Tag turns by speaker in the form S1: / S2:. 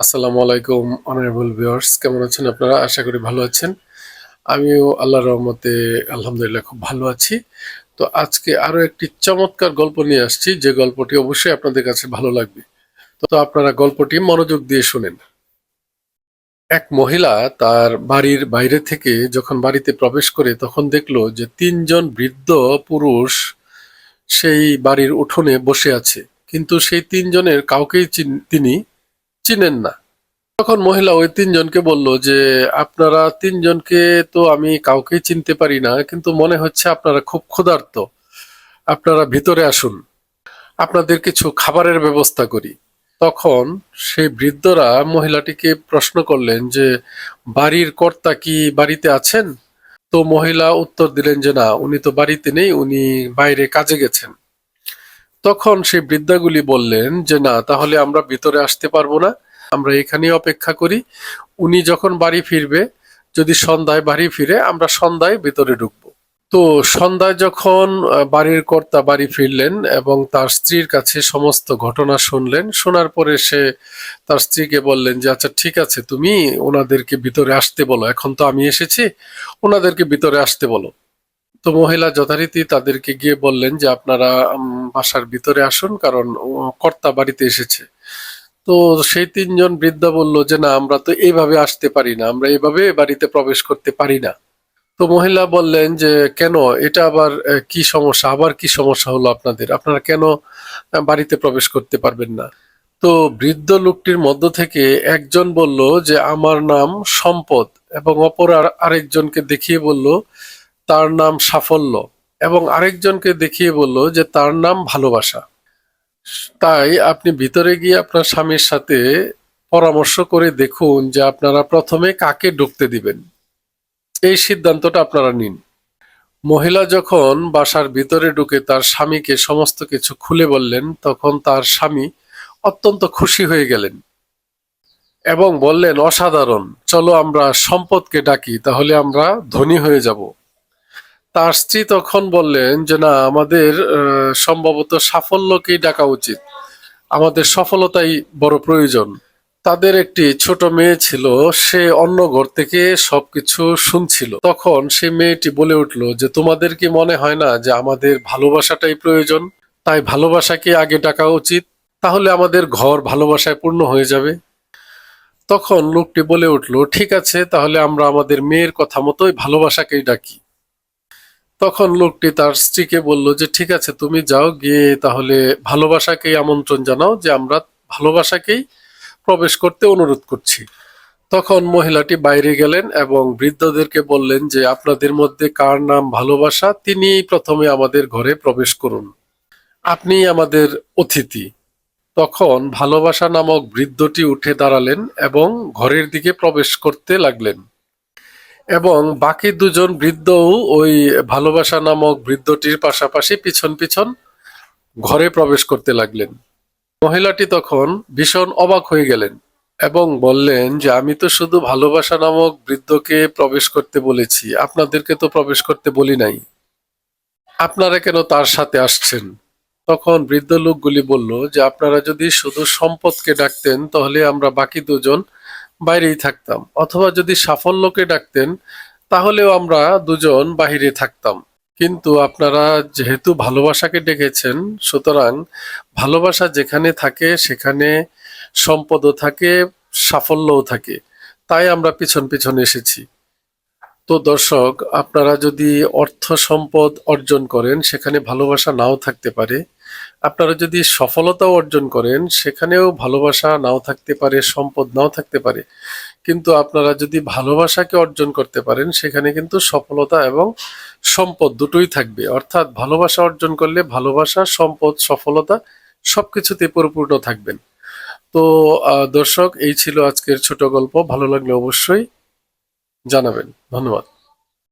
S1: আসসালামু আলাইকুম honourable viewers কেমন আছেন আপনারা? আশা করি ভালো আছেন। আমিও আল্লাহর রহমতে আলহামদুলিল্লাহ খুব ভালো আছি। তো আজকে আরও একটি চমৎকার গল্প নিয়ে আসছি। যে গল্পটি অবশ্যই আপনাদের কাছে ভালো লাগবে। তো আপনারা গল্পটি মনোযোগ দিয়ে শুনেন। এক মহিলা তার বাড়ির বাইরে থেকে যখন বাড়িতে প্রবেশ করে, তখন দেখল যে তিনজন বৃদ্ধ পুরুষ সেই বাড়ির উঠোনে বসে আছে। কিন্তু সেই তিনজনের কাউকেই তিনি চিনেন না। তখন মহিলা ওই তিনজনকে বলল যে, আপনারা তিনজনকে তো আমি কাউকেই চিনতে পারি না, কিন্তু মনে হচ্ছে আপনারা খুব ক্ষুধার্ত। আপনারা ভিতরে আসুন। আপনাদের কিছু খাবারের ব্যবস্থা করি। তখন সেই বৃদ্ধরা মহিলাটিকে প্রশ্ন করলেন যে, বাড়ির কর্তা কি বাড়িতে আছেন? তো মহিলা উত্তর দিলেন যে, না, উনি তো বাড়িতে নেই, উনি বাইরে কাজে গেছেন। তখন সেই বৃদ্ধাগুলি বললেন যে, না, তাহলে আমরা ভিতরে আসতে পারব না, আমরা এখানেই অপেক্ষা করি। উনি যখন বাড়ি ফিরবে, যদি সন্ধ্যায় বাড়ি ফিরে, আমরা সন্ধ্যায় ভিতরে ঢুকবো। তো সন্ধ্যায় যখন বাড়ির কর্তা বাড়ি ফিরলেন এবং তার স্ত্রীর কাছে সমস্ত ঘটনা শুনলেন, শোনার পরে সে তার স্ত্রীকে বললেন যে আচ্ছা ঠিক আছে, তুমি ওনাদেরকে ভিতরে আসতে বলো, এখন তো আমি এসেছি, ওনাদেরকে ভিতরে আসতে বলো। তো মহিলা যথারীতি তাদেরকে গিয়ে বললেন যে আপনারা বাসার ভিতরে আসুন কারণ কর্তা বাড়িতে এসেছে। তো সেই তিনজন বৃদ্ধা বলল যে না, আমরা তো এইভাবে আসতে পারি না, আমরা এইভাবে বাড়িতে প্রবেশ করতে পারি না। তো মহিলা বললেন যে কেন? এটা আবার কি সমস্যা? আবার কি সমস্যা হলো আপনাদের? আপনারা কেন বাড়িতে প্রবেশ করতে পারবেন না? তো বৃদ্ধ লোকটির মধ্য থেকে একজন বলল যে, আমার নাম সম্পদ। এবং অপর আর- আরেকজনকে দেখিয়ে বলল তার নাম সাফল্য এবং আরেকজনকে দেখিয়ে বলল যে তার নাম ভালোবাসা। তাই আপনি ভিতরে গিয়ে আপনার স্বামীর সাথে পরামর্শ করে দেখুন যে আপনারা প্রথমে কাকে ঢুকতে দিবেন। এই সিদ্ধান্তটা আপনারা নিন। মহিলা যখন বাসার ভিতরে ঢুকে তার স্বামীকে সমস্ত কিছু খুলে বললেন, তখন তার স্বামী অত্যন্ত খুশি হয়ে গেলেন এবং বললেন, অসাধারণ, চলো আমরা সম্পদকে ডাকি, তাহলে আমরা ধনী হয়ে যাব। তার স্ত্রী তখন বললেন যে, না, আমাদের সম্ভবত সাফল্যকেই ডাকা উচিত। আমাদের সফলতাই বড় প্রয়োজন। তাদের একটি ছোট মেয়ে ছিল, সে অন্য ঘর থেকে সবকিছু শুনছিল। তখন সে মেয়েটি বলে উঠল যে, তোমাদের কি মনে হয় না যে আমাদের ভালোবাসাটাই প্রয়োজন? তাই ভালোবাসাকে আগে ডাকা উচিত, তাহলে আমাদের ঘর ভালোবাসায় পূর্ণ হয়ে যাবে। তখন লোকটি বলে উঠল, ঠিক আছে, তাহলে আমরা আমাদের মেয়ের কথা মতোই ভালোবাসাকেই ডাকি। তখন লোকটি তার স্ত্রীকে বলল যে, ঠিক আছে, তুমি যাও গিয়ে তাহলে ভালোবাসাকেই আমন্ত্রণ জানাও যে, আমরা ভালোবাসাকেই প্রবেশ করতে অনুরোধ করছি। তখন মহিলাটি বাইরে গেলেন এবং বৃদ্ধদেরকে বললেন যে, আপনাদের মধ্যে কার নাম ভালোবাসা তিনি প্রথমে আমাদের ঘরে প্রবেশ করুন। আপনি আমাদের অতিথি। তখন ভালোবাসা নামক বৃদ্ধটি উঠে দাঁড়ালেন এবং ঘরের দিকে প্রবেশ করতে লাগলেন। এবং বাকি দুজন বৃদ্ধও ওই ভালোবাসা নামক বৃদ্ধটির পাশাপাশি পিছন পিছন ঘরে প্রবেশ করতে লাগলেন। মহিলাটি তখন ভীষণ অবাক হয়ে গেলেন এবং বললেন যে, আমি তো শুধু ভালোবাসা নামক বৃদ্ধকে প্রবেশ করতে বলেছি, আপনাদেরকে তো প্রবেশ করতে বলি নাই। আপনারা কেন তার সাথে আসছেন? তখন বৃদ্ধ লোকগুলি বলল যে, আপনারা যদি শুধু সম্পদকে ডাকতেন, তাহলে আমরা বাকি দুজন বাইরেই থাকতাম। অথবা যদি সাফল্যকে ডাকতেন, তাহলেও আমরা দুজন বাহিরে থাকতাম। কিন্তু আপনারা যেহেতু ভালোবাসাকে ডেকেছেন, সুতরাং ভালোবাসা যেখানে থাকে, সেখানে সম্পদও থাকে, সাফল্যও থাকে। তাই আমরা পিছন পিছন এসেছি। তো দর্শক, আপনারা যদি অর্থ সম্পদ অর্জন করেন, সেখানে ভালোবাসা নাও থাকতে পারে। আপনারা যদি সফলতাও অর্জন করেন, সেখানেও ভালোবাসা নাও থাকতে পারে, সম্পদ নাও থাকতে পারে। কিন্তু আপনারা যদি ভালোবাসাকে অর্জন করতে পারেন, সেখানে কিন্তু সফলতা এবং সম্পদ দুটোই থাকবে। অর্থাৎ ভালোবাসা অর্জন করলে ভালোবাসা, সম্পদ, সফলতা সবকিছুতে পরিপূর্ণ থাকবেন। তো দর্শক, এই ছিল আজকের ছোট গল্প। ভালো লাগলে অবশ্যই জানাবেন। ধন্যবাদ।